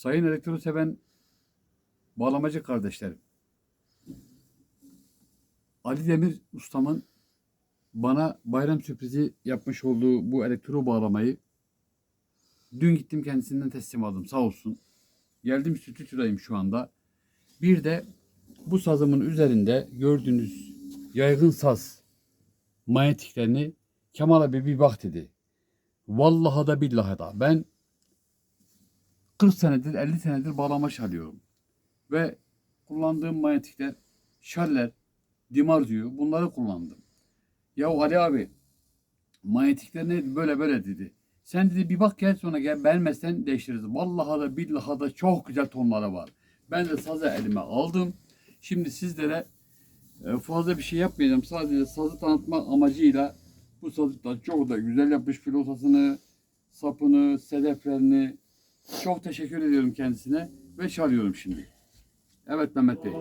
Sayın elektro seven bağlamacı kardeşlerim. Ali Demir ustamın bana bayram sürprizi yapmış olduğu bu elektro bağlamayı dün gittim kendisinden teslim aldım sağ olsun. Geldim stüdyodayım şu anda. Bir de bu sazımın üzerinde gördüğünüz yaygın saz manyetiklerini Kemal abi bir bak dedi. Vallahi da billahi da ben 40 senedir 50 senedir bağlama çalıyorum. Ve kullandığım manyetikler şaller, dimarzio bunları kullandım. Ya Ali abi manyetikler ne böyle böyle dedi. Sen dedi bir bak gel sonra gel beğenmezsen değiştiririz. Vallahi da billahi da çok güzel tonları var. Ben de sazı elime aldım. Şimdi sizlere e, fazla bir şey yapmayacağım. Sadece sazı tanıtmak amacıyla bu sazı da çok da güzel yapmış filotasını, sapını, sedeflerini. Çok teşekkür ediyorum kendisine ve çalıyorum şimdi. Evet Mehmet Bey.